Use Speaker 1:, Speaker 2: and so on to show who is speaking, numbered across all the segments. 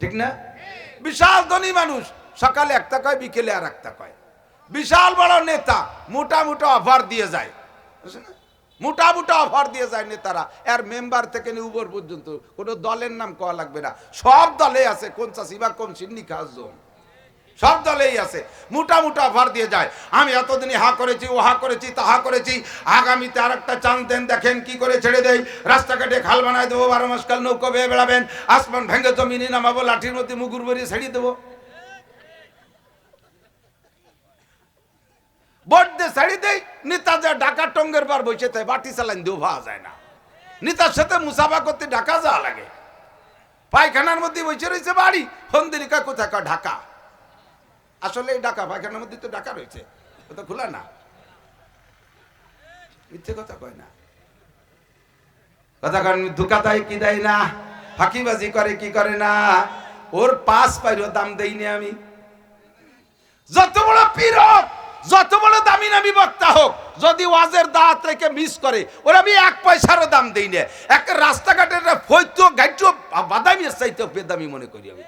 Speaker 1: ঠিক না? বিশাল ধনী মানুষ, সকালে একটা কয়, বিকেলে আর একটা কয়। বিশাল বড় নেতা, মোটা মোটা অফার দিয়ে যায়? মোটা মোটা অফার দিয়ে যায় নেতারা। এর মেম্বার থেকে উপর পর্যন্ত কোনো দলের নাম কওয়া লাগবে না। সব দলে আছে, কোন চাষি বা কোন সিন্নি খাসজন সব দলেই আছে। মোটা মোটা অফার দিয়ে যায়। আমি এতদিনই হা করেছি, ও হা করেছি তাহা করেছি। আগামীতে আর একটা চান্স দেন, দেখেন কি করে ছেড়ে দেয় রাস্তাঘাটে খাল বানায় দেবো, বারো মাস কাল নৌকো বেয়ে বেড়াবেন। আসমান ভেঙে জমিনে নামাবো, লাঠির মধ্যে মুগুর বেরিয়ে ছেড়িয়ে দেবো। দিয়ে ছাড়ি নেতা যা বাটি যায় না। সাথে মুসাফা করতে ঢাকা যাওয়া লাগে। পায়খানার মধ্যে রয়েছে বাড়ি ঢাকা। আসলে এই ঢাকা, পায়খানার মধ্যে তো ঢাকা রয়েছে, ও তো খোলা না। মিথ্যে কথা কয় না। কথা কি দেয় না, ফাঁকিবাজি করে কি করে না, ওর পাঁচ পাইরো দাম দেইনি আমি। যত বড় পীর হোক, যত বড় দামি নামি বক্তা হোক, যদি ওয়াজের দাঁত রেখে মিস করে, ওর আমি এক পয়সারও দাম দেই এক রাস্তাঘাটের ফৈত্য গাইট বাদামি চাইতে বেদামি মনে করি আমি।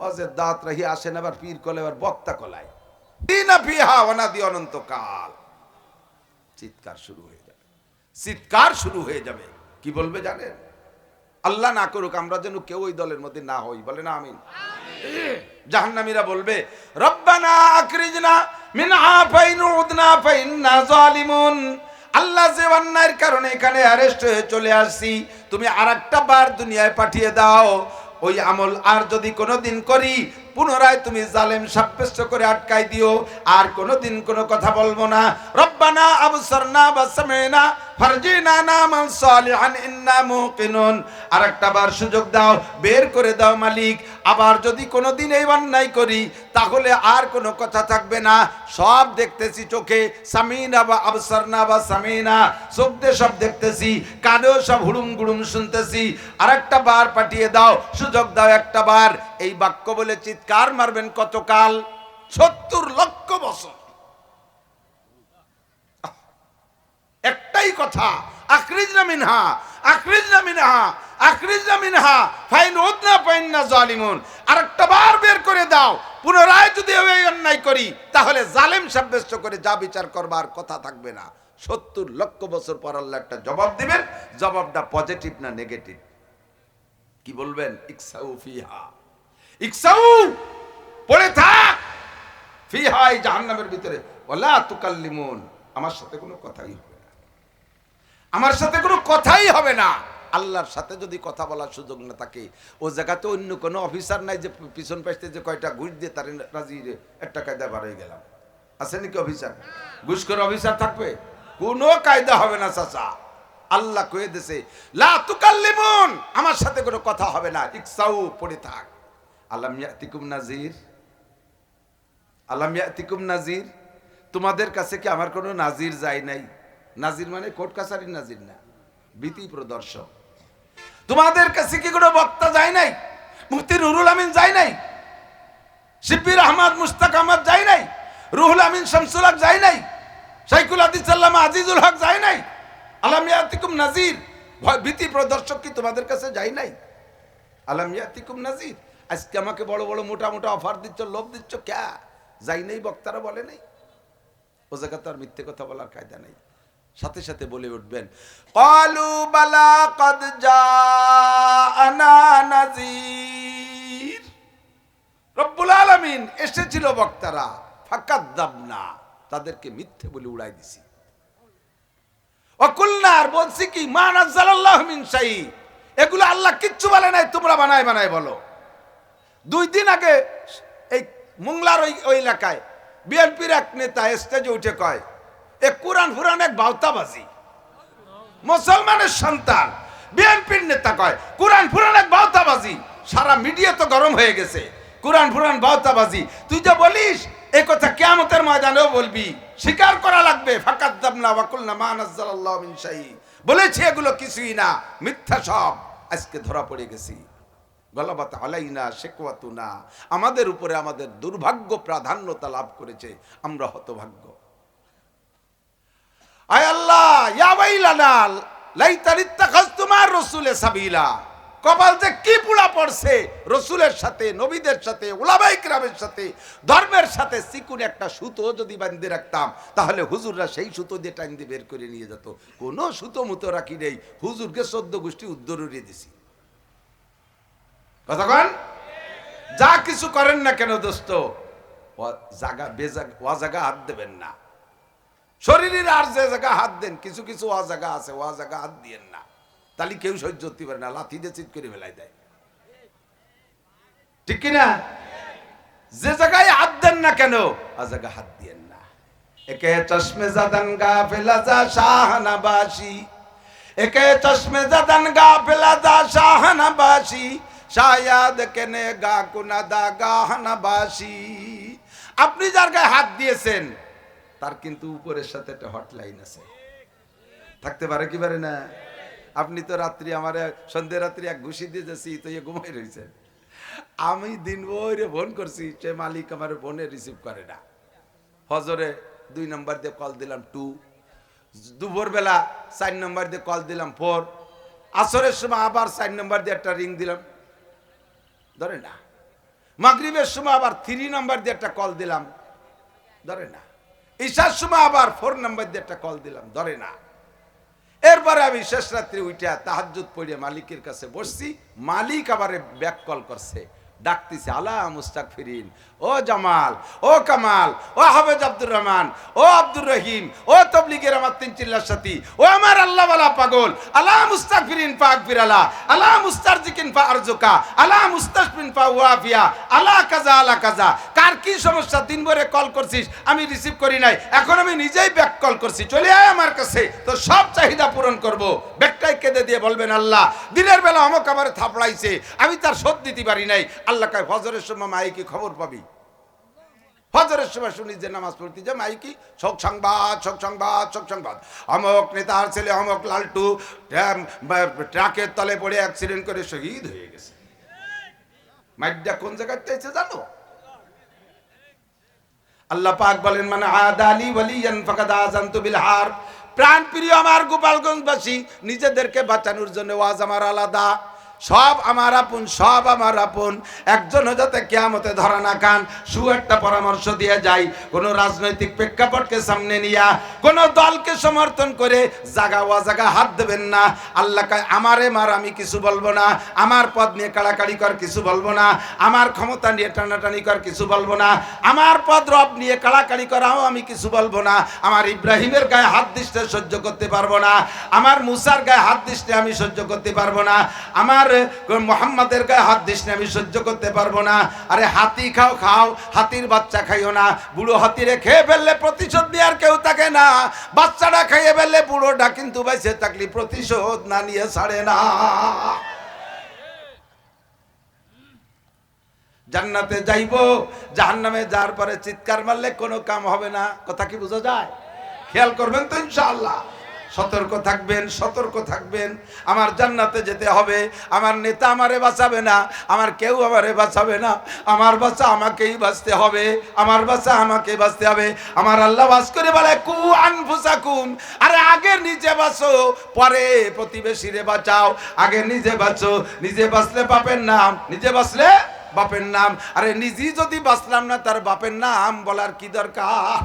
Speaker 1: ওয়াজের দাঁত রাহি আসেন আবার পীর কলে আবার বক্তা কলায়। দিনা অনাদি অনন্তকাল। চিৎকার শুরু হয়ে যাবে। চিৎকার শুরু হয়ে যাবে। কি বলবে জানেন? আল্লাহ না করুক আমরা যেন কেউ ওই দলের মধ্যে না হই। বলে না আমিন। জাহান্নামীরা বলবে রব্বানা আখরিজনা মিন আফাইন উদনা ফাইন্না জালিমুন। আল্লাহ যে অন্যায়ের কারণে এখানে অ্যারেস্ট হয়ে চলে আসছি তুমি আরেকটা বার দুনিয়ায় পাঠিয়ে দাও। ওই আমল আর যদি কোনো দিন করি পুনরায় তুমি জালেম সাব্যস্ত করে আটকাই দিও। আর কোনো দিন কোনো কথা বলব না। রব্বানা আবসারনা বাসামেনা ফারজিনা নামান সালিহান, ইন্না মুকিনুন। আরেকটা বার সুযোগ দাও, বের করে দাও মালিক। আবার যদি কোনো দিন এই অন্যায় করি, তাহলে আর কোনো কথা থাকবে না। সব দেখতেছি চোখে, সামিনা বা আবসারনা বা সামিনা। দিয়ে সব দেখতেছি, কানেও সব হুড়ুম গুড়ুম শুনতেছি। আরেকটা বার পাঠিয়ে দাও, সুযোগ দাও একটা বার। এই বাক্য বলে চিৎকার মারবেন কতকাল? সত্তর লক্ষ বছর। একটাই কথা আখরিজ মিনহা আখরিজ মিনহা আখরিজ মিনহা ফাইন উদনা ফাইন না জালিমুন। আরেকটা বার বের করে দাও, পুনরায় যদি এই অন্যায় করি, তাহলে জালেম সাব্যস্ত করে যা বিচার করবার কথা থাকবে না। সত্তর লক্ষ বছর পর আল্লাহ একটা জবাব দিবেন, জবাবটা পজিটিভ না নেগেটিভ কি বলবেন? ইকসাউ ফিহা। ইকসাউ পড়ে থাক। ফিহা এই জাহান্নামের ভিতরে। ওলা তুকাল্লিমুন, আমার সাথে কোনো কথাই হবে না। আমার সাথে কোনো কথাই হবে না। আল্লাহর সাথে যদি কথা বলার সুযোগ না থাকে, ও জায়গাতে অন্য কোনো অফিসার নাই যে পিছন পাশতে যে কয়টা ঘুষ দিয়ে তার রাজি একটা কায়দা বার হয়ে গেলাম। আছে নাকি অফিসার? ঘুষ করে অফিসার থাকবে? কোনো কায়দা হবে না, চাচা। আল্লাহ কয়ে দেশে লা তুকাল্লিমুন, আমার সাথে কোনো কথা হবে না। ইকসাউ, পড়ে থাক। আলাম নাজির আলাম নাজির তোমাদের কাছে কি আমার কোনো নাজির যায় নাই? নাজির মানে কোর্ট কাছারির নাজির না, ভীতি প্রদর্শক। তোমাদের কাছে কি কোনো বক্তা যায় নাই? মুফতি নুরুল আমিন যায় নাই? শিব্বির আহমদ মুস্তাক আহমদ যায় নাই? রুহুল আমিন, শামসুল হক যায় নাই? শাইকুল আদিস সাল্লাম আজিজুল হক যায় নাই? আলামিয়াতিকুম নাজির? ভীতি প্রদর্শক কি তোমাদের কাছে যায় নাই? আলামিয়াতিকুম নাজির? আজকে আমাকে বড় বড় মোটা মোটা অফার দিচ্ছ, লোভ দিচ্ছ ক্যা যাই নেই, বক্তারা বলে নাই। ও জায়গা তো আর মিথ্যে কথা বলার কায়দা নেই। সাথে সাথে বলে উঠবেন, কলু বালা কদ রব্বুল আলামিন এসেছিল বক্তারা, ফাকাদ দাবনা। তাদেরকে মিথ্যে বলে উড়াই দিছি। অকুল্লা আর বলছি কি, মা নাজ্জালাল্লাহ মিন শাই। এগুলো আল্লাহ কিচ্ছু বলে নাই, তোমরা বানায় বানায় বলো। দুই দিন আগে এই মুংলার ওই ওই এলাকায় বিএনপির এক নেতা স্টেজে উঠে কয়, এ কোরআন ফুরান এক বাউতাবাজি মুসলমানের সন্তান। বিএনপির নেতা কয়, কোরআন ফুরান এক বাউতাবাজি সারা মিডিয়া তো গরম হয়ে গেছে। কোরআন ফুরান বাউতাবাজি তুই যে বলিস, এ কথা কেয়ামতের ময়দানেও বলবি। স্বীকার করা লাগবে ফাকাত দাবনা ওয়াকুলনা মা মিন শাই বলেছি এগুলো কিছুই না, মিথ্যা সব। আজকে ধরা পড়ে গেছি। গলাবাত আলাইনা, শেকওয়াতুনা। আমাদের উপরে আমাদের দুর্ভাগ্য প্রাধান্যতা লাভ করেছে, আমরা হতভাগ্য। আয় আল্লাহ রসুলের সাথে, নবীদের সাথে সাথে, ধর্মের সাথে চিকুন একটা সুতো যদি রাখতাম, তাহলে হুজুররা সেই সুতো দিয়ে টাইম দিয়ে বের করে নিয়ে যেত। কোনো সুতো মুতো রাখি নেই। হুজুরকে সদ্য গোষ্ঠী উদ্দরিয়ে দিছি। কতক্ষণ যা কিছু করেন না কেন দোস্ত? হাত দেবেন না। শরীরের আর যে জায়গা হাত দেন, কিছু কিছু ও জায়গা আছে ও জায়গা হাত দিয়েন না। তাহলে কেউ সহ্য করতে পারে না, লাথি দিয়ে চিত করে ফেলাই দেয়। ঠিক কিনা যে জায়গায় হাত দেন না কেন ও জায়গা হাত দিয়েন না। একে চশমে জাদান গা ফেলা যা শাহনাবাসী। একে চশমে জাদান গা ফেলা যা শাহনাবাসী। শায়াদ কেনে গা কুনাদা গাহনাবাসী আপনি যার গায়ে হাত দিয়েছেন, তার কিন্তু উপরের সাথে একটা হটলাইন আছে। থাকতে পারে কি পারে না? আপনি তো রাত্রি আমার সন্ধে রাত্রি এক ঘুষি দিয়ে যাচ্ছি তো ইয়ে ঘুমাই রয়েছেন আমি দিন বইরে ফোন করছি, সে মালিক আমার ফোনে রিসিভ করে না। ফজরে দুই নম্বর দিয়ে কল দিলাম টু, দুপুরবেলা চার নম্বর দিয়ে কল দিলাম ফোর, আসরের সময় আবার চার নম্বর দিয়ে একটা রিং দিলাম। ধরে না। মাগরীবের সময় আবার থ্রি নাম্বার দিয়ে একটা কল দিলাম। ধরে না। ঈশার সময় আবার ফোর নাম্বার দিয়ে একটা কল দিলাম। ধরে না। এরপরে আমি শেষ রাত্রি উঠে তাহাজুত পড়ে মালিকের কাছে বসছি। মালিক আবার ব্যাক কল করছে। ডাকতেছে আলা মুস্তাক ফিরিন ও জামাল, ও কামাল, ও হাফেজ আব্দুর রহমান, ও আব্দুর রহিম, ও তবলিগের আমার তিন চিল্লার সাথী, ও আমার আল্লাহ ওয়ালা পাগল আলা মুস্তাক ফিরিন পা আকবির আলা আলা মুস্তারজিকিন পা আরজুকা আলা মুস্তাসবিন পা ওয়াফিয়া আলা কাজা আলা কাজা, কার কি সমস্যা, দিন ভরে কল করছিস, আমি রিসিভ করি নাই, এখন আমি নিজেই ব্যাক কল করছি, চলে আয় আমার কাছে তো সব চাহিদা পূরণ করব। ব্যাগটাই কেঁদে দিয়ে বলবেন, আল্লাহ, দিনের বেলা অমক আমার থাপড়াইছে, আমি তার শোধ দিতে পারি নাই আল্লাহ কয়, ফজরের সময় মাই কি খবর পাবি। ফজরের সময় শুনি যে নামাজ পড়তে যে মাইকি, শোক সংবাদ শোক সংবাদ শোক সংবাদ। অমক নেতার ছেলে, অমক লালটু ট্রাকের তলে পড়ে অ্যাক্সিডেন্ট করে শহীদ হয়ে গেছে। মাইডটা কোন জায়গায় চাইছে জানো? আল্লাহ পাক বলেন মানে আদালি ওয়ালিয়ান ফাকাদ আযানতু বিল হার। প্রাণ প্রিয় আমার গোপালগঞ্জবাসী, নিজেদেরকে বাঁচানোর জন্য ওয়াজ আমার আলাদা। সব আমার আপন, সব আমার আপন। একজন যাতে কেয়ামতে ধরা না খান, সু একটা পরামর্শ দিয়ে যাই। কোন রাজনৈতিক প্রেক্ষাপটকে সামনে নিয়া, কোন দলকে সমর্থন করে জাগা ওয়া জাগা হাত দেবেন না। আল্লাহ আমারে মার, আমি কিছু বলব না। আমার পদ নিয়ে কাড়াকাড়ি কর, কিছু বলব না। আমার ক্ষমতা নিয়ে টানাটানি কর, কিছু বলব না। আমার পদ রব নিয়ে কাড়াকাড়ি করাও আমি কিছু বলব না। আমার ইব্রাহিমের গায়ে হাত দৃষ্টে সহ্য করতে পারব না। আমার মুসার গায়ে হাত দৃষ্টে আমি সহ্য করতে পারব না। আমার মোহাম্মদের গায়ে হাত দিসতে আমি সহ্য করতে পারব না। আরে, হাতি খাও খাও, হাতির বাচ্চা খাইও না। বুড়ো হাতিরে খেয়ে ফেললে প্রতিশোধ নেওয়ার কেউ থাকে না। বাচ্চাটা খাইয়ে ফেললে বুড়োটা কিন্তু বেঁচে থাকলে প্রতিশোধ না নিয়ে ছাড়ে না। জান্নাতে যাইবো, জাহান্নামে যাওয়ার পরে চিৎকার মারলে কোনো কাম হবে না। কথা কি বোঝা যায়? খেয়াল করবেন তো ইনশাআল্লাহ। সতর্ক থাকবেন সতর্ক থাকবেন। আমার জান্নাতে যেতে হবে। আমার নেতা আমারে বাঁচাবে না। আমার কেউ আমারে বাঁচাবে না। আমার বাচ্চা আমাকেই বাঁচতে হবে। আমার বাচ্চা আমাকে বাঁচতে হবে। আমার আল্লাহ বাস করে বলে, কু আনফুসাকুম। আরে আগে নিজে বাঁচো, পরে প্রতিবেশীরে বাঁচাও। আগে নিজে বাঁচো। নিজে বাঁচলে পাবেন নাম। নিজে বাঁচলে বাপের নাম। আরে নিজেই যদি বাঁচলাম না, তার বাপের নাম বলার কি দরকার?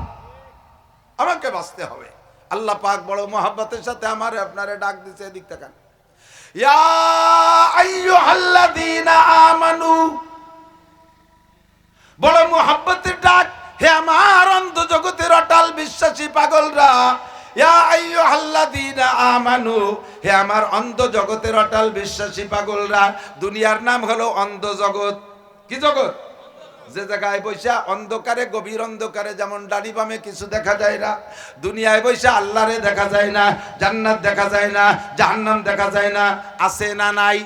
Speaker 1: আমাকে বাঁচতে হবে। আল্লাহ পাক বড় মহাব্বতের সাথে আমার আপনারে ডাক দিছে এদিক তাকান। আমানু, বড় মহাব্বতের ডাক, হে আমার অন্ধ জগতের অটাল বিশ্বাসী পাগলরা আমানু, হে আমার অন্ধ জগতের অটাল বিশ্বাসী পাগলরা, দুনিয়ার নাম হলো অন্ধ জগৎ। কি জগৎ? যে জায়গায় বৈশা অন্ধকারে, গভীর অন্ধকারে যেমন ডাড়ি বামে কিছু দেখা যায় না, দুনিয়ায় বৈশা আল্লাহরে দেখা যায় না, জান্নাত দেখা যায় না, জাহান্নাম দেখা যায় না, আছে না নাই?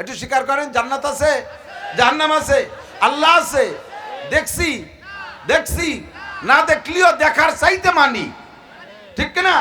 Speaker 1: একটু স্বীকার করেন, জান্নাত আছে? জাহান্নাম আছে? আল্লাহ আছে? দেখছি দেখছি, না দেখলিও দেখার চাইতে মানি। ঠিক না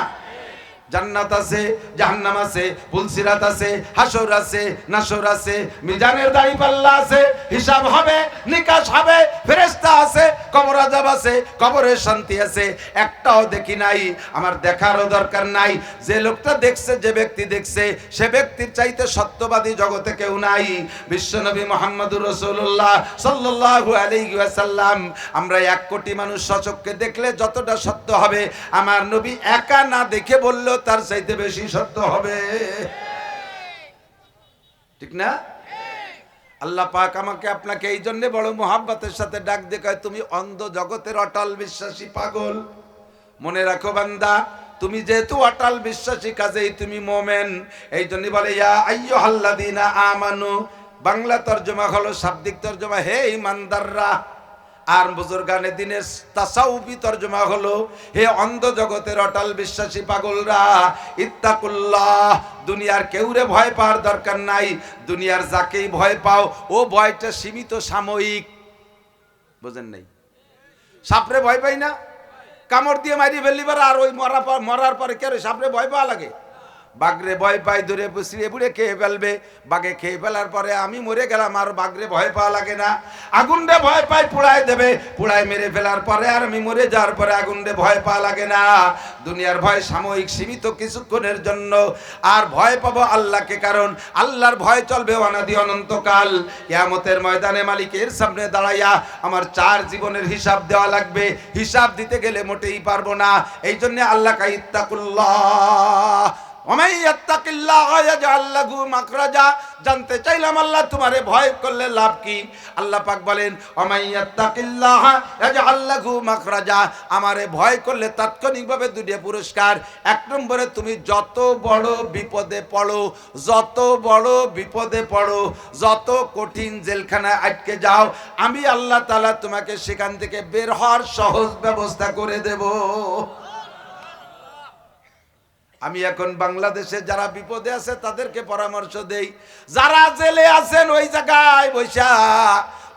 Speaker 1: জান্নাত আছে, জাহান্নাম আছে পুলসিরাত আছে হাসর আছে নাসর আছে, মিজানের দাড়ি পাল্লা আছে, হিসাব হবে, নিকাশ হবে ফেরেস্তা আছে, কবর আজাব আছে কবরের শান্তি আছে। একটাও দেখি নাই, আমার দেখারও দরকার নাই। যে লোকটা দেখছে, যে ব্যক্তি দেখছে, সে ব্যক্তির চাইতে সত্যবাদী জগতে কেউ নাই। বিশ্বনবী মোহাম্মদুর রসুল্লাহ সাল্লাল্লাহু আলাইহি ওয়াসাল্লাম, আমরা এক কোটি মানুষ সচক্ষে দেখলে যতটা সত্য হবে, আমার নবী একা না দেখে বললেও তার চাইতে বেশি সত্য হবে। ঠিক না? আল্লাহ পাক আমাকে আপনাকে এই জন্য বড় মোহাব্বতের সাথে ডাক দেখায় তুমি অন্ধ জগতের অটল বিশ্বাসী পাগল। মনে রাখো বান্দা, তুমি যেহেতু অটল বিশ্বাসী, কাজেই তুমি মোমেন। এই জন্য বলে, ইয়া আইয়ো আমানু। বাংলা তর্জমা হলো শাব্দিক তর্জমা। হে ইমানদাররা আর বুজুর্গানে দিনের তাসাউফি তর্জমা হলো, হে অন্ধ জগতের অটল বিশ্বাসী পাগলরা, ইত্তাকুল্লাহ, দুনিয়ার কেউরে ভয় পাওয়ার দরকার নাই, দুনিয়ার যাকেই ভয় পাও, ও ভয়টা সীমিত সাময়িক। বুঝেন নাই? সাপরে ভয় পাই না? কামড় দিয়ে মারি ফেললিবার আর ওই মরা মরার পরে কে সাপরে ভয় পাওয়া লাগে? বাঘরে ভয় পাই দূরে পুষড়িয়ে বুড়ে খেয়ে ফেলবে। বাঘে খেয়ে ফেলার পরে আমি মরে গেলাম, আর বাঘরে ভয় পাওয়া লাগে না। আগুনরে ভয় পাই পুড়ায় দেবে। পুড়ায় মেরে ফেলার পরে আর আমি মরে যাওয়ার পরে আগুনরে ভয় পাওয়া লাগে না। দুনিয়ার ভয় সাময়িক সীমিত কিছুক্ষণের জন্য। আর ভয় পাবো আল্লাহকে, কারণ আল্লাহর ভয় চলবে অনাদি অনন্তকাল। কিয়ামতের ময়দানে মালিকের সামনে দাঁড়াইয়া আমার চার জীবনের হিসাব দেওয়া লাগবে। হিসাব দিতে গেলে মোটেই পারব না। এই জন্য আল্লাহ কাইত্তাকুল্লাহ জানতে চাইলাম আল্লাহ তোমারে ভয় করলে লাভ কি? আল্লাহ পাক বলেন, ওমাই ইয়াত্তাকিল্লাহ ইয়াজআল লাহু মাখরাজা। আমারে ভয় করলে তাৎক্ষণিকভাবে দুটো পুরস্কার। এক নম্বরে তুমি যত বড় বিপদে পড়ো, যত বড় বিপদে পড়ো, যত কঠিন জেলখানায় আটকে যাও, আমি আল্লাহ তালা তোমাকে সেখান থেকে বের হওয়ার সহজ ব্যবস্থা করে দেবো। আমি এখন বাংলাদেশে যারা বিপদে আছে তাদেরকে পরামর্শ দেই। যারা জেলে আছেন ওই জায়গায় বৈশা,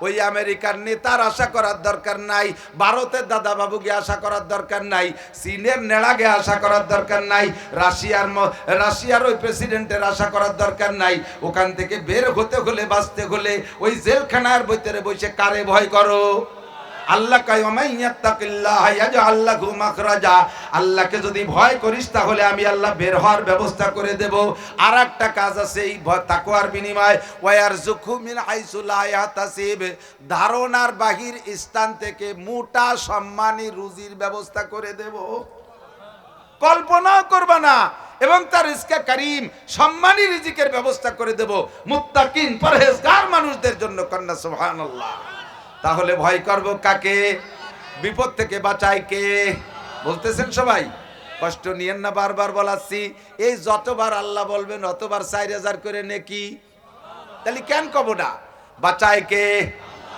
Speaker 1: ওই আমেরিকার নেতার আশা করার দরকার নাই, ভারতের দাদা বাবুকে আশা করার দরকার নাই, চীনের নেড়াকে আশা করার দরকার নাই, রাশিয়ার রাশিয়ার ওই প্রেসিডেন্টের আশা করার দরকার নাই। ওখান থেকে বের হতে হলে, বাঁচতে হলে ওই জেলখানার ভিতরে বসে কারে ভয় করো? আল্লাহ আল্লাহ মাখরাজা। আল্লাহকে যদি ভয় করিস, তাহলে আমি আল্লাহ বের হওয়ার ব্যবস্থা করে দেব। আর একটা কাজ আছে এই তাকওয়ার বিনিময়। ওয়ার জুখুমিন আইসুলায়াতাসিব ধারণার বাহির স্থান থেকে মোটা সম্মানী রুজির ব্যবস্থা করে দেব। কল্পনাও করবা না। এবং তার রিস্কা করিম, সম্মানী রিজিকের ব্যবস্থা করে দেব। মুত্তাকিন, পরহেজগার মানুষদের জন্য কন্যা, সুবহানাল্লাহ। তাহলে ভয় করব কাকে? বিপদ থেকে বাঁচায় কে? বলতেছেন সবাই? কষ্ট নিয়েন না বারবার বলাচ্ছি। এই যতবার আল্লাহ বলবেন, অতবার চার হাজার করে নেকি? তাহলে কেন কব না? বাঁচায় কে?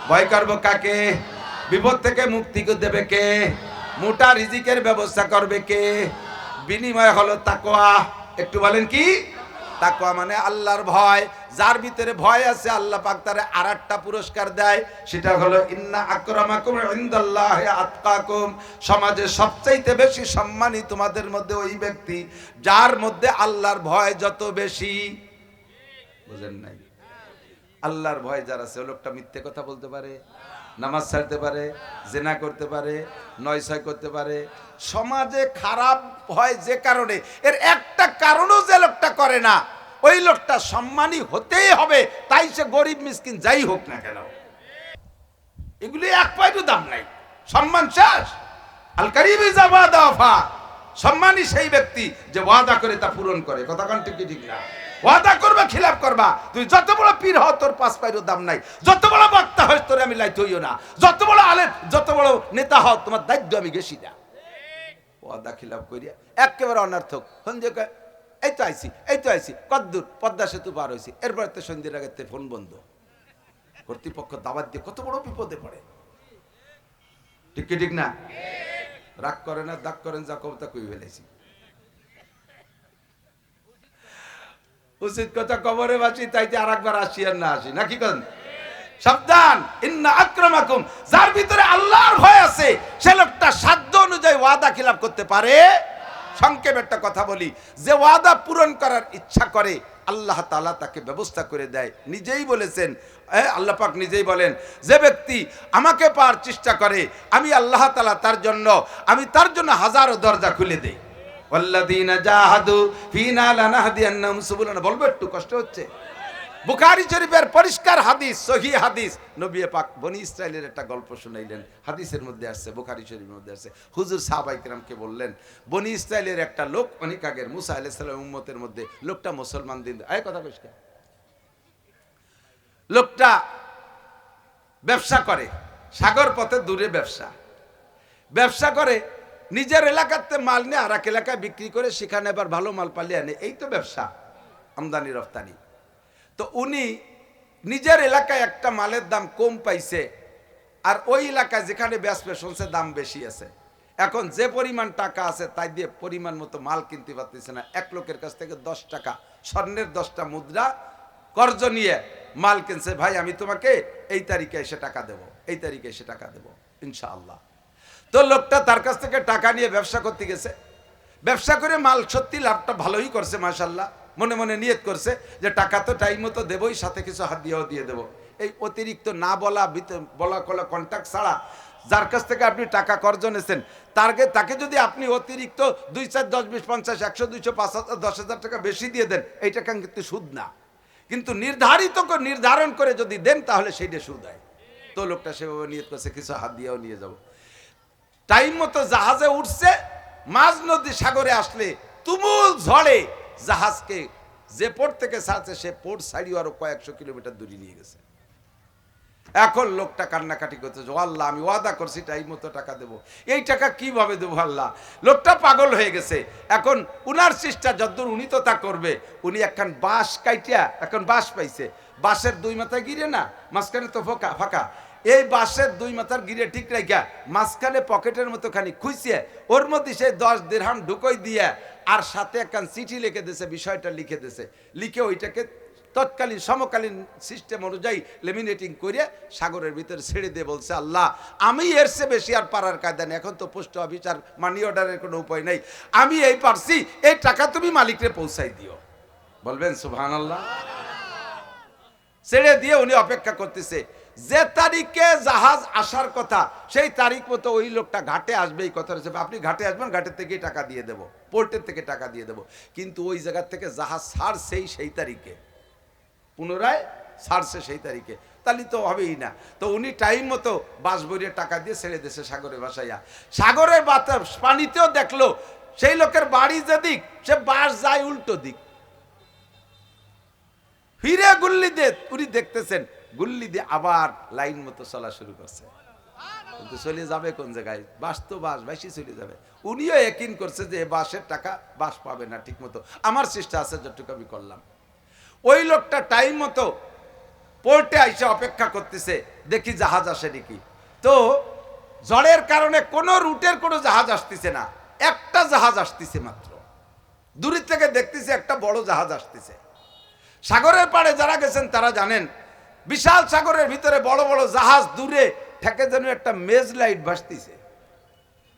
Speaker 1: ভয় করব কাকে? বিপদ থেকে মুক্তি দেবে কে? মোটা রিজিকের ব্যবস্থা করবে কে? বিনিময় হলো তাকোয়া একটু বলেন কি? তাকওয়া মানে আল্লাহর ভয়। যার ভিতরে ভয় আছে, আল্লাহ পাক তারে আরেকটা পুরস্কার দেয়। সেটা হলো, ইন্না আকরামাকুম ইনদাল্লাহি আতকাকুম। সমাজে সবচাইতে বেশি সম্মানী তোমাদের মধ্যে ওই ব্যক্তি, যার মধ্যে আল্লাহর ভয় যত বেশি। বুঝেন নাই? আল্লাহর ভয় যার আছে, ও লোকটা মিথ্যে কথা বলতে পারে, নামাজ ছাড়তে পারে, জেনা করতে পারে নয় ছয় করতে পারে। সমাজে খারাপ হয় যে কারণে, এর একটা কারণও যে লোকটা করে না। ওই লোকটা সম্মানী হতেই হবে তাই সে গরিব মিসকিন যাই হোক না কেন। এগুলি এক পাইটু দাম নাই। সম্মান শেষ। আল সম্মানী সেই ব্যক্তি যে ওয়াদা করে তা পূরণ করে। কথা কান ঠিক ঠিক না? ওয়াদা করবে খিলাফ করবা। তুই যত বড় পীর হও তোর পাঁচ পাইরও দাম নাই। যত বড় বক্তা হস তোর আমি লাইতে হইও না। যত বড় আলেম যত বড় নেতা হও তোমার দায়িত্ব আমি গেছি না। ওয়াদা খিলাফ করিয়া একেবারে অনার্থক। কয়, এই তো আইছি এই তো আইছি কদ্দূর পদ্মা সেতু পার হয়েছি এরপরে তো সন্ধ্যের আগে ফোন বন্ধ। কর্তৃপক্ষ দাবাত দিয়ে কত বড় বিপদে পড়ে। ঠিক কি ঠিক না? রাগ করে না, দাগ করেন যা কবতা কই ফেলেছি উচিত কথা কবরে বাঁচি তাইতে আর একবার আসি আর না আসি। নাকি কন? সাবধান! ইন্না আক্রমাকুম। যার ভিতরে আল্লাহর ভয় আছে, সে লোকটা সাধ্য অনুযায়ী ওয়াদা খিলাফ করতে পারে। সংক্ষেপে একটা কথা বলি। যে ওয়াদা পূরণ করার ইচ্ছা করে, আল্লাহ তালা তাকে ব্যবস্থা করে দেয়। নিজেই বলেছেন আল্লাহ পাক নিজেই বলেন, যে ব্যক্তি আমাকে পাওয়ার চেষ্টা করে, আমি আল্লাহ তালা তার জন্য, আমি তার জন্য হাজারো দরজা খুলে দেই। বলব একটু, কষ্ট হচ্ছে? বুখারী শরীফের পরিষ্কার হাদিস, সহি হাদিস। নবী পাক বনি ইসরাইলের একটা গল্প শুনাইলেন। হাদিসের মধ্যে আসছে, বুখারী শরীফের মধ্যে আসছে। হুজুর সাহাবাই কিরামকে বললেন, বনি ইসরাইলের একটা লোক অনেক আগের, মুসা আলাইহিস সালাম উম্মতের মধ্যে, লোকটা মুসলমান দিন আয় কথা পরিষ্কার লোকটা ব্যবসা করে, সাগর পথে দূরে ব্যবসা। ব্যবসা করে, নিজের এলাকাতে মাল নিয়ে, আর এক এলাকায় বিক্রি করে সেখানে আবার ভালো মাল পালিয়ে আনে। এই তো ব্যবসা আমদানি রফতানি তো উনি নিজের এলাকায় একটা মালের দাম কম পাইছে, আর ওই এলাকায় যেখানে ব্যাসবে শুনছে দাম বেশি আছে। এখন যে পরিমাণ টাকা আছে তাই দিয়ে পরিমাণ মতো মাল কিনতে পারতেছে না। এক লোকের কাছ থেকে দশ টাকা, স্বর্ণের দশটা মুদ্রা, কর্জ নিয়ে মাল কিনছে, ভাই, আমি তোমাকে এই তারিখে এসে টাকা দেব, এই তারিখে এসে টাকা দেব, ইনশাআল্লাহ। তো লোকটা তার কাছ থেকে টাকা নিয়ে ব্যবসা করতে গেছে। ব্যবসা করে মাল সত্যি লাভটা ভালোই করছে মাশাল্লাহ মনে মনে নিয়ত করছে যে টাকা তো টাইম মতো দেবই, সাথে কিছু হাত দিয়েও দিয়ে দেবো। এই অতিরিক্ত না বলা বলা কলা কন্ট্যাক্ট ছাড়া যার কাছ থেকে আপনি টাকা কর্জ নিয়েছেন তারকে তাকে যদি আপনি অতিরিক্ত দুই চার, দশ, বিশ, পঞ্চাশ, একশো, দুইশো, পাঁচ হাজার, দশ হাজার টাকা বেশি দিয়ে দেন এই টাকা কিন্তু সুদ না। কিন্তু নির্ধারিত নির্ধারণ করে যদি দেন, তাহলে সেইটা সুদ হয়। তো লোকটা সেভাবে নিয়ত করছে, কিছু হাত দিয়েও নিয়ে যাব। টাইম মতো জাহাজে উঠছে, মাঝ নদী সাগরে আসলে তুমুল ঝড়ে জাহাজকে যে পোর্ট থেকে ছাড়ছে, সে পোর্ট ছাড়িয়ে আরও কয়েকশো কিলোমিটার দূরে নিয়ে গেছে। এখন লোকটা কান্নাকাটি করতেছে "ও আল্লাহ, আমি ওয়াদা করছি টাইম মতো টাকা দেবো। এই টাকা কীভাবে দেবো আল্লাহ? লোকটা পাগল হয়ে গেছে। এখন উনার চেষ্টা যদ্দূর, উনি তো তা করবে। উনি একখান বাঁশ কাইটিয়া, এখন বাঁশ পাইছে। বাঁশের দুই মাথায় গিরে না, মাঝখানে তো ফাঁকা ফাঁকা। এই বাঁশের দুই মাথার গিরে ঠিক রাখিয়া মাঝখানে পকেটের মতো খানি খুঁজছে। ওর মধ্যে সে দশ দেড়হাম ঢুকোই দিয়ে আর সাথে একখান চিঠি লিখে দিয়েছে বিষয়টা লিখে দিয়েছে লিখে ওইটাকে তৎকালীন, সমকালীন সিস্টেম অনুযায়ী লেমিনেটিং করে সাগরের ভিতরে ছেড়ে দিয়ে বলছে, আল্লাহ, আমি এর চেয়ে বেশি আর পারার কায়দা নেই। এখন তো পোস্ট অফিস আর মানি অর্ডারের কোনো উপায় নেই। আমি এই পারছি, এই টাকা তুমি মালিকরে পৌঁছাই দিও। বলবেন সুবহান আল্লাহ ছেড়ে দিয়ে উনি অপেক্ষা করতেছে। যে তারিখে জাহাজ আসার কথা, সেই তারিখ মতো ওই লোকটা ঘাটে আসবে, এই কথা রয়েছে আপনি ঘাটে আসবেন ঘাটের থেকেই টাকা দিয়ে দেবো, পোর্টের থেকে টাকা দিয়ে দেবো। কিন্তু ওই জায়গার থেকে জাহাজ ছাড়ছেই সেই তারিখে। পুনরায় ছাড়ছে সেই তারিখে। তাহলে তো হবেই না। তো উনি টাইম মতো বাস ভরিয়ে টাকা দিয়ে ছেড়ে দিয়েছে সাগরে বাসাইয়া সাগরের বাতাস পানিতেও দেখল, সেই লোকের বাড়ি যে দিক সে বাস যায় উল্টো দিক। ফিরে গুল্লি দে উনি দেখতেছেন গুল্লি দিয়ে আবার লাইন মতো চলা শুরু করছে। কিন্তু চলে যাবে কোন জায়গায়? বাস তো বাস বেশি চলে যাবে। উনিও একিন করছে যে বাসের টাকা বাস পাবে না ঠিক মতো আমার চেষ্টা আছে যতটুকু আমি করলাম। ওই লোকটা টাইম মতো পোর্টে আইসে অপেক্ষা করতেছে, দেখি জাহাজ আসে নাকি। তো ঝড়ের কারণে কোনো রুটের কোনো জাহাজ আসতেছে না। একটা জাহাজ আসতেছে মাত্র। দূরের থেকে দেখতেছে একটা বড় জাহাজ আসতেছে। সাগরের পাড়ে যারা গেছেন তারা জানেন বিশাল সাগরের ভিতরে বড় বড় জাহাজ দূরে ঠেকে যেন একটা মেজ লাইট ভাসতেছে।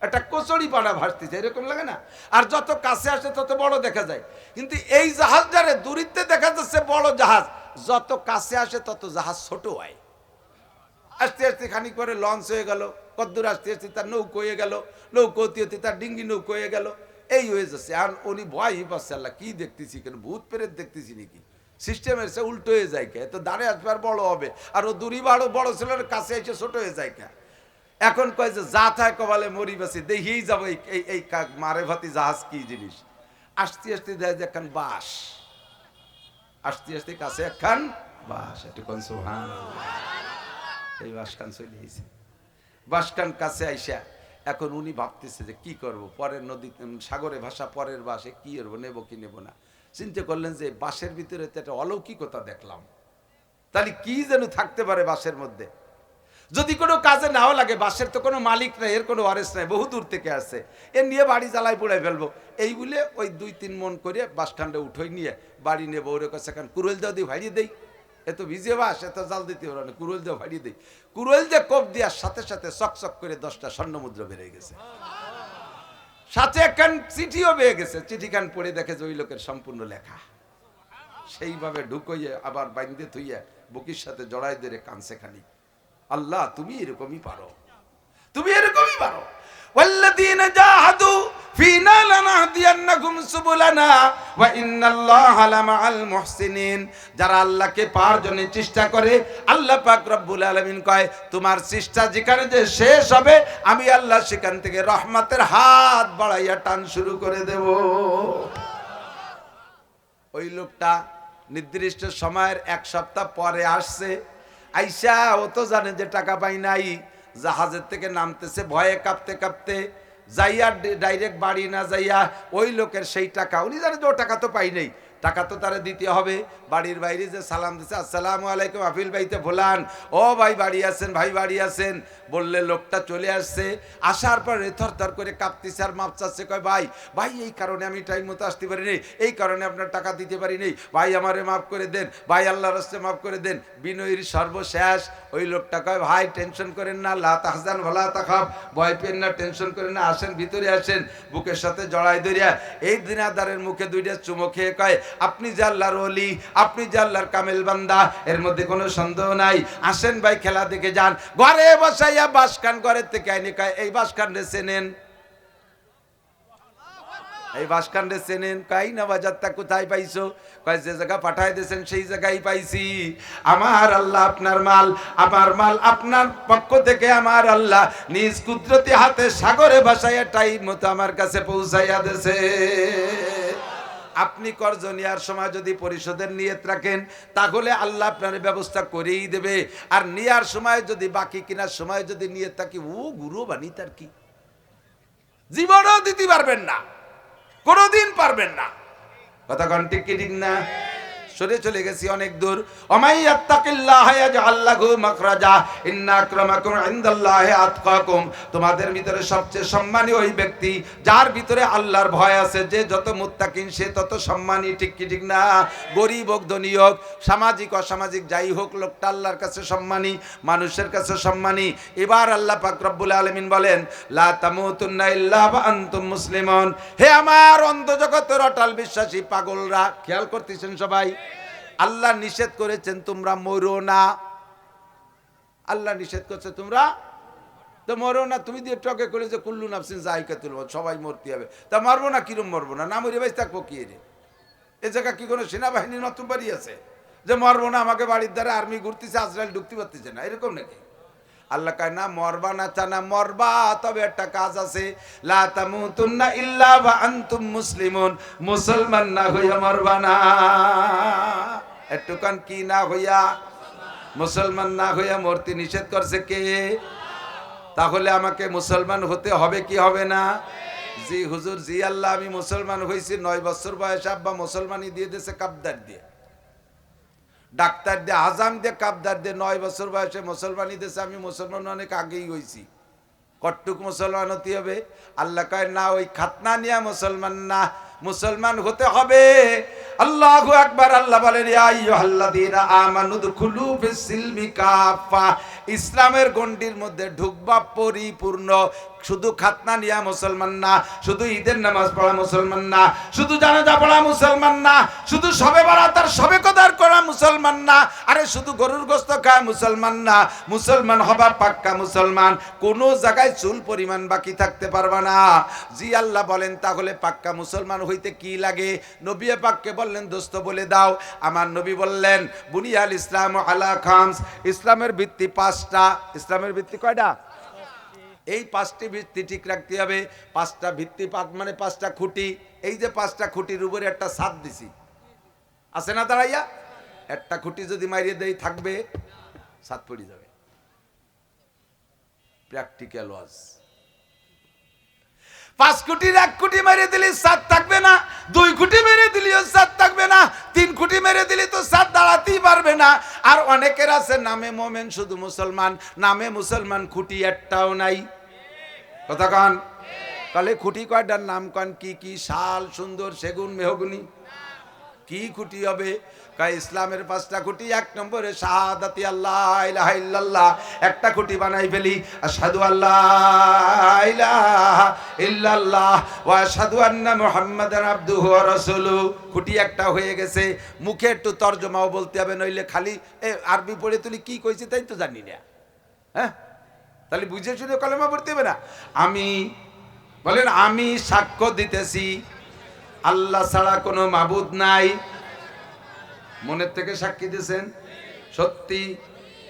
Speaker 1: একটা কচড়ি পাড়া ভাসতেছে, এরকম লাগে না? আর যত কাছে আসে তত বড় দেখা যায়। কিন্তু এই জাহাজটারে দূরিতে দেখা যাচ্ছে বড় জাহাজ। যত কাছে আসে তত জাহাজ ছোট হয়। আস্তে আস্তে খানিক পরে লঞ্চ হয়ে গেল, কদ্দূর আস্তে আস্তে তার নৌকো হয়ে গেল, নৌকো হতে তার ডিঙ্গি নৌকো হয়ে গেল। এই হয়ে যাচ্ছে। আর উনি ভয়ই পাচ্ছে, আল্লাহ, কি দেখতেছি কেন? ভূত প্রেত দেখতেছি নাকি? সিস্টেমের সে উল্টো হয়ে যায় কে? তো দাঁড়ে আসবে আর বড় হবে। আর ও দূরি বাড়ো বড় ছিল আর কাছে এসে ছোট হয়ে যায় কে? এখন কয় যে, যা থায় কবালে মরি বাসি দেখিয়েই যাব এই এই- এই কা- মারে ভাতি, জাহাজ কি জিনিস? আসতে আসতে দেয় যে একখান বাস আসতে আসতে কাছে একখান বাস একটু কোন সুবহান এই বাসখান চলে এসে বাসখান কাছে আইসা এখন উনি ভাবতেছে যে কি করব? পরের নদী সাগরে ভাষা পরের বাসে কি করব? নেব কি নেব না? চিন্তা করলেন যে বাসের ভিতরে তো একটা অলৌকিকতা দেখলাম। তাহলে কি যেন থাকতে পারে বাসের মধ্যে? যদি কোনো কাজে নাও লাগে বাসের তো কোনো মালিক নাই, এর কোনো ওয়ারেস নাই, বহু দূর থেকে আসছে এ নিয়ে বাড়ি জ্বালাই পোড়াই ফেলব। এই বলে ওই দুই তিন মন করে বাসখানটা উঠোই নিয়ে বাড়ি নিয়ে বউরে কাছে এখন কুরল দাও দিয়ে ভাড়িয়ে দেই। এত ভিজে বাস এত জাল দিতে পারো না কুরল দিয়ে ভাড়িয়ে দেই। কুরল দিয়ে কোপ দেওয়ার সাথে সাথে চক চক করে দশটা স্বর্ণ মুদ্রা বেড়ে গেছে। সাথে একখান চিঠিও পেয়ে গেছে। চিঠিখান পড়ে দেখে যে ওই লোকের সম্পূর্ণ লেখা। সেইভাবে ঢুকইয়ে আবার বাইন্দে থুইয়া বুকির সাথে জড়াই ধরে কানছে খালি। আল্লাহ, তুমি এরকমই পারো। তুমি এরকমই পারো। والذين جاهدوا فينا لنهدينهم سبلنا وان الله لمع المحسنين যারা আল্লাহকে পাওয়ার জন্য চেষ্টা করে আল্লাহ পাক রব্বুল আলামিন কয় তোমার চেষ্টা যেখানে যে শেষ হবে আমি আল্লাহ সেখান থেকে রহমতের হাত বাড়াইয়া টান শুরু করে দেব ওই লোকটা নির্দিষ্ট সময়ের এক সপ্তাহ পরে আসছে আইসা ও তো জানে যে টাকা পাই নাই জাহাজের থেকে নামতেছে, ভয়ে কাঁপতে কাঁপতে যাইয়া ডাইরেক্ট বাড়ি না যাইয়া ওই লোকের সেই টাকা, উনি জানে যে ও টাকা তো পাই নাই, টাকা তো তারা দিতে হবে। বাড়ির বাইরে যে সালাম দিছে, আসসালামু আলাইকুম আফিল ভাইতে ভোলান ও ভাই, বাড়ি আছেন, ভাই, বাড়ি আছেন। বললে লোকটা চলে আসছে। আসার পর থর থর করে কাঁপতেছে আর মাপ চাচ্ছে, কয় ভাই ভাই, এই কারণে আমি টাইম মতো আসতে পারিনি। এই কারণে আপনার টাকা দিতে পারিনি। ভাই, আমারে মাফ করে দেন। ভাই, আল্লাহর রাস্তে মাফ করে দেন। বিনয়ীর সর্বশেষ ওই লোকটা কয়, ভাই, টেনশন করেন না, লা তাহজান ভালা তাকাব ভয় পেন না, টেনশন করেন না, আসেন, ভিতরে আসেন, বুকের সাথে জড়াই ধরিয়া। এই দিনাদারের মুখে দুইটা চুমো খেয়ে কয়, আপনি যে আল্লাহর অলি আপনি যে আল্লাহর কামেল বান্দা, এর মধ্যে কোনো সন্দেহ নাই। আসেন ভাই খেলা দেখে যান। ঘরে বসাইয়া বাসকান ঘরের থেকে আইনি এই বাসকান রেসে নেন এই বাসকান্ডে চেনেন? কাই না বাজারটা কোথায় পাইছো? কয়, যে জায়গা পাঠায় দিয়েছেন, সেই জায়গায় পাইছি। আমার আল্লাহ আপনার মাল, আমার মাল আপনার পক্ষ থেকে আমার আল্লাহ নিজ কুদরতি হাতে সাগরে ভাসাইয়া টাইম মতো আমার কাছে পৌঁছাইয়া দেছে আপনি কর্জ নেওয়ার সময় যদি পরিশোধের নিয়ত রাখেন, তাহলে আল্লাহ আপনার ব্যবস্থা করেই দেবে। আর নেওয়ার সময় যদি বাকি কেনার সময় যদি নিয়ত থাকে, ও গুরু বানি তার কি? জীবনও দিতে পারবেন না, কোনোদিন পারবেন না। কথা ঠিক না? সরে চলে গেছি অনেক দূর। তোমাদের ভিতরে সবচেয়ে সম্মানী ওই ব্যক্তি, যার ভিতরে আল্লাহর ভয় আছে, যে যত মুত্তাকিন, সে তত সম্মানী, ঠিক কি ঠিক না? গরিব হোক, ধনী হোক, সামাজিক, অসামাজিক, যাই হোক, লোকটা আল্লাহর কাছে সম্মানী, মানুষের কাছে সম্মানী। এবার আল্লাহ পাক রব্বুল আলামিন বলেন মুসলিমুন। হে আমার অন্ধ জগতের অটল বিশ্বাসী পাগলরা, খেয়াল করতেছেন সবাই? আল্লাহ নিষেধ করেছেন, তোমরা মরো না। আল্লাহ নিষেধ করছে, তোমরা তো মরো না। তুমি দিয়ে টকে করে যে কুল্লু নাফসিন জায়গা তুলব সবাই মরতে হবে। তা মারবো না, কিরম মরবো না? না মরে ভাই থাকব কি রে এ জায়গা কি কোনো সেনাবাহিনীর নতুন বাড়ি আছে? যে মরবো না, আমাকে বাড়ির দ্বারা আর্মি ঘুরতেছে, আজরাইল ঢুকতে পারতেছে না। এরকম নাকি? আল্লাহ কয়, না, মরবা না চানা মরবা, তবে একটা কাজ আছে। লা ইল্লা ওয়া আনতুম মুসলিমুন, মুসলমান না হইয়া মরবা না। একটুখান কি না হইয়া, মুসলমান না হইয়া মূর্তি নিষেধ করছে কে? তাহলে আমাকে মুসলমান হতে হবে কি হবে না? জি হুজুর, জি আল্লাহ, আমি মুসলমান হয়েছি নয় বছর বয়সে আব্বা মুসলমানি দিয়ে দিয়েছে কাবদার দিয়ে। ডাক্তার দিয়ে আজাম দিয়ে কাবদার দিয়ে নয় বছর বয়সে মুসলমানি দেশে আমি মুসলমান অনেক আগেই হয়েছি কট্টুক মুসলমান হতে হবে। আল্লাহ কয়, না, ওই খাতনা নিয়ে মুসলমান না, মুসলমান হতে হবে। আল্লাহ আকবার, আল্লাহ বলেন, ইয়া আইয়ুহাল্লাযীনা আমানু দুখুলু ফিস-সিলমি কাফা ইসলামের গণ্ডির মধ্যে ঢুকবা পরিপূর্ণ। শুধু খাতনা নিয়া মুসলমান না, শুধু ঈদের নামাজ পড়া মুসলমান না, শুধু জানাজা পড়া মুসলমান না, শুধু সবে বারাতার সবে কদার করা মুসলমান না, আরে শুধু গরুর গোস্ত খায় মুসলমান না, মুসলমান হবা পাক্কা মুসলমান, কোনো জায়গায় চুল পরিমাণ বাকি থাকতে পারবা না। জি আল্লাহ বলেন, তাহলে পাক্কা মুসলমান হইতে কি লাগে? নবী পাককে বললেন, দোস্ত, বলে দাও। আমার নবী বললেন, বুনিয়াল ইসলাম আলা খামস। ইসলামের ভিত্তি পাঁচটা, ইসলামের ভিত্তি কয়টা? এই পাঁচটি ভিত্তি ঠিক রাখতে হবে। পাঁচটা ভিত্তি মানে পাঁচটা খুঁটি। এই যে পাঁচটা খুঁটির উপরে একটা সাত দিছি। আছে না দাঁড়াইয়া? একটা খুঁটি যদি মারিয়ে দেই, থাকবে সাত পড়ে যাবে। প্র্যাকটিক্যাল ওয়াজ পাঁচ কোটির এক কোটি মেরে দিলি সাত থাকবে না। দুই কোটি মেরে দিলিও সাত থাকবে না। তিন কোটি মেরে দিলি, তো সাত দাঁড়াতেই পারবে না। আর অনেকের আছে, নামে মোমেন শুধু মুসলমান। নামে মুসলমান খুঁটি একটাও নাই। কথা কন। তাহলে খুঁটি কয়টার নাম কন? কি কি শাল, সুন্দর, সেগুন, মেহগুনি? কি খুঁটি হবে? ইসলামের পাঁচটা খুঁটি, এক নম্বরে শাহাদাতি আল্লাহ, ইলাহা একটা খুঁটি বানাই ফেলি, আশহাদু আল্লাহ ইলাহা ইল্লাল্লাহ আন্না মুহাম্মাদান আবদুহু খুঁটি একটা হয়ে গেছে। মুখে একটু তর্জমাও বলতে হবে, নইলে খালি, এ, আরবি পড়ে তুলি কি কইছি তাই তো জানি না। হ্যাঁ? তাহলে বুঝে শুনে কলেমা পড়তে হবে না। আমি, বলেন, আমি সাক্ষ্য দিতেছি। আল্লাহ ছাড়া কোনো মাবুদ নাই। মনের থেকে সাক্ষী দিয়েছেন? সত্যি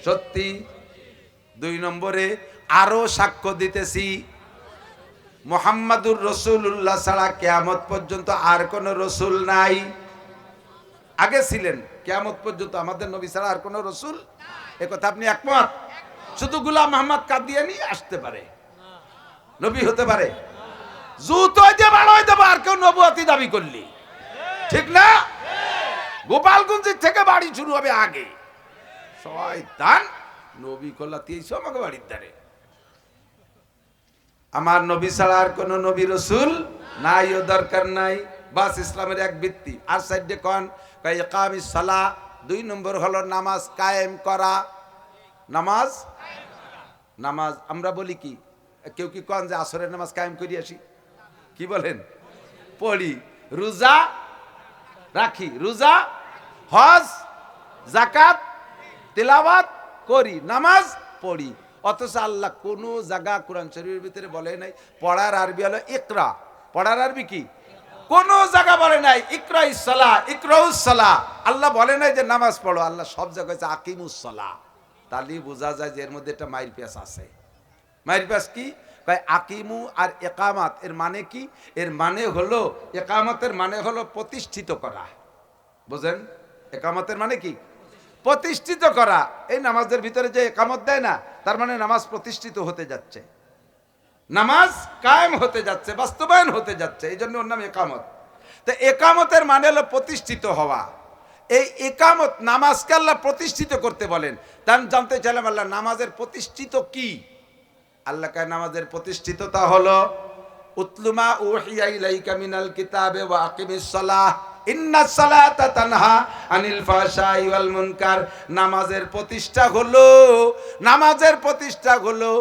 Speaker 1: সত্যি। দুই নম্বরে, আরও সাক্ষ্য দিতেছি। মোহাম্মদুর রসুল্লাহ ছাড়া কেয়ামত পর্যন্ত আর কোন রসুল নাই। আগে ছিলেন, কেয়ামত পর্যন্ত আমাদের নবী ছাড়া আর কোন রসুল এ কথা আপনি একমত? শুধু গুলাম মোহাম্মদ কাদিয়ানি আসতে পারে। নবী হতে পারে। দেবো করলি। ঠিক না? থেকে বাড়ি শুরু হবে আগে। নবী আমাকে আমার নবী ছাড়া আর কোন নবী রসুল নাই ও দরকার নাই। বাস ইসলামের এক ভিত্তি। আর সাইডে কন কামি সালা দুই নম্বর হলো নামাজ কায়েম করা। নামাজ? নামাজ, আমরা বলি কি? কেউ কি কন যে আসরের নামাজ কায়েম করি আসি? কি বলেন? পড়ি। রোজা? রাখি। রোজা? হজ? জাকাত? তিলাওয়াত? করি। নামাজ? পড়ি। অথচ আল্লাহ কোন জায়গা কোরআন শরীফের ভিতরে বলে নাই, পড়ার আরবি হলো ইকরা। পড়ার আরবি কি? কোন জায়গা বলে নাই ইকরা ইসলা ইকরাউসলা আল্লাহ বলে নাই যে নামাজ পড়ো। আল্লাহ সব জায়গায় আকিমুসলা তাহলে বোঝা যায় যে এর মধ্যে একটা মাইল পেঁচ আছে। মাইল পেঁচ কি? আকিমু আর একামাত। এর মানে কি? এর মানে হলো, একামতের মানে হলো প্রতিষ্ঠিত করা। বুঝেন? একামতের মানে কি? প্রতিষ্ঠিত করা। এই নামাজের ভিতরে যে একামত দেয় না, তার মানে নামাজ প্রতিষ্ঠিত হতে যাচ্ছে। নামাজ কায়েম হতে যাচ্ছে, বাস্তবায়ন হতে যাচ্ছে। এই জন্য ওর নাম একামত। তো একামতের মানে হলো প্রতিষ্ঠিত হওয়া। এই একামত নামাজকে আল্লাহ প্রতিষ্ঠিত করতে বলেন। তার জানতে চাইলাম আল্লাহ, নামাজের প্রতিষ্ঠিত কি? আল্লাহ কায়, নামাজের প্রতিষ্ঠিততা হলো, উতলুমা ওহিয়াই ইলাইকা মিনাল কিতাবে ওয়া আকিমিস সালাহ। ইন্না সালাতা তানহা আনিল ফাহশাই ওয়াল মুনকার। নামাজের প্রতিষ্ঠা হলো, নামাজের প্রতিষ্ঠা হলো,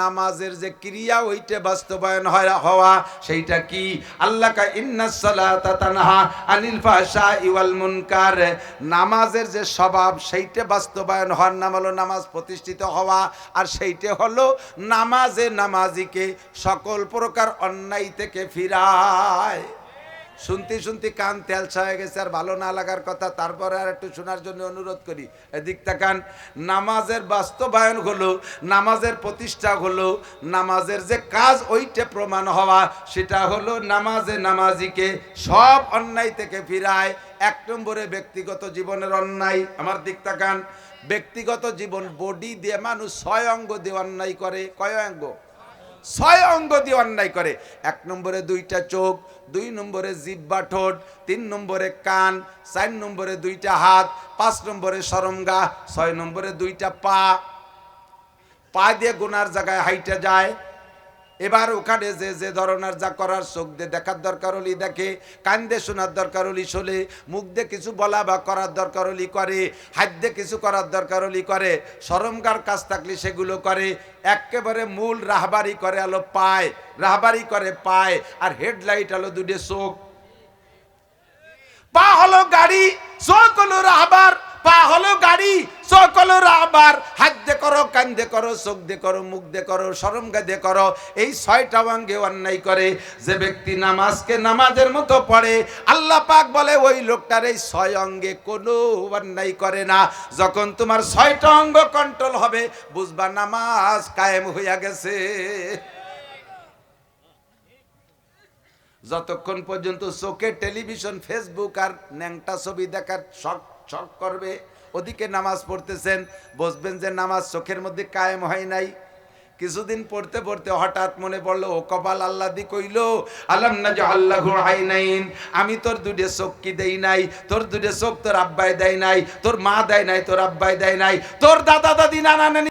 Speaker 1: নামাজের যে ক্রিয়া ওইটা বাস্তবায়ন হয়, হওয়া, সেইটা কি? আল্লাহ কা ইন্না সালাতা তানহা আনিল ফাহশাই ওয়াল মুনকার। নামাজের যে স্বভাব, সেইটা বাস্তবায়ন হওয়ার নাম হলো নামাজ প্রতিষ্ঠিত হওয়া, আর সেইটা হলো নামাজে নামাজিকে সকল প্রকার অন্যায় থেকে ফিরায়। শুনতে শুনতে কান তেলসা হয়ে গেছে আর ভালো না লাগার কথা, তারপরে আর একটু শোনার জন্য অনুরোধ করি। এদিক তাকান, নামাজের বাস্তবায়ন হলো, নামাজের প্রতিষ্ঠা হলো, নামাজের যে কাজ ওইটা প্রমাণ হওয়া, সেটা হলো নামাজে নামাজিকে সব অন্যায় থেকে ফিরায়। এক নম্বরে ব্যক্তিগত জীবনের অন্যায়, আমার দিক তাকান, ব্যক্তিগত জীবন বডি দিয়ে মানুষ ছয় অঙ্গ দিয়ে অন্যায় করে। কয় অঙ্গ? ছয় অঙ্গ দিয়ে অন্যায় করে। এক নম্বরে দুইটা চোখ দুই নম্বরে জিব্বা ঠোঁট, তিন নম্বরে কান, চার নম্বরে দুইটা হাত, পাঁচ নম্বরে সরঙ্গা ছয় নম্বরে দুইটা পা। পা দিয়ে গোনার জায়গায় হাইটে যায় এবার ওখানে যে যে ধরনের যা করার চোখ দিয়ে দেখার দরকার হলি দেখে কান দিয়ে শোনার দরকার হলি শোলে, মুখ দিয়ে কিছু বলা বা করার দরকার হলি করে, হাত দিয়ে কিছু করার দরকার হলি করে, সরমগার কাজ থাকলে সেগুলো করে, একেবারে মূল রাহবারি করে আলো পায়, রাহবারি করে পায়, আর হেডলাইট আলো দুটো চোখ পা হলো গাড়ি চোখ হলো রাহবার পা হলো গাড়ি, চোখ হলো রাহবার হাত দে করো, কান দে করো, চোখ দে করো, মুখ দে করো সরমগা দে করো। এই ছয়টা অঙ্গে অন্যায় করে। যে ব্যক্তি নামাজকে নামাজের মতো পড়ে, আল্লাহ পাক বলে, ওই লোকটার এই ছয় অঙ্গে কোনো অন্যায় করে না। যখন তোমার ছয়টা অঙ্গ কন্ট্রোল হবে, বুঝবা নামাজ কায়েম হইয়া গেছে। যতক্ষণ পর্যন্ত চোখে টেলিভিশন ফেসবুক আর ন্যাংটা ছবি দেখার শখ শখ করবে, ওদিকে নামাজ পড়তেছেন, বসবেন যে নামাজ চোখের মধ্যে কায়েম হয় নাই। কিছুদিন পড়তে পড়তে হঠাৎ মনে পড়ল, ও কপাল আল্লাহ দি কইল, আলাম না আল্লাহ আমি তোর দুটে চোখ কি দেই নাই, তোর দুটে চোখ তোর আব্বাই দেয় নাই, তোর মা দেয় নাই, তোর আব্বাই দেয় নাই, তোর দাদা দাদি নানা নানি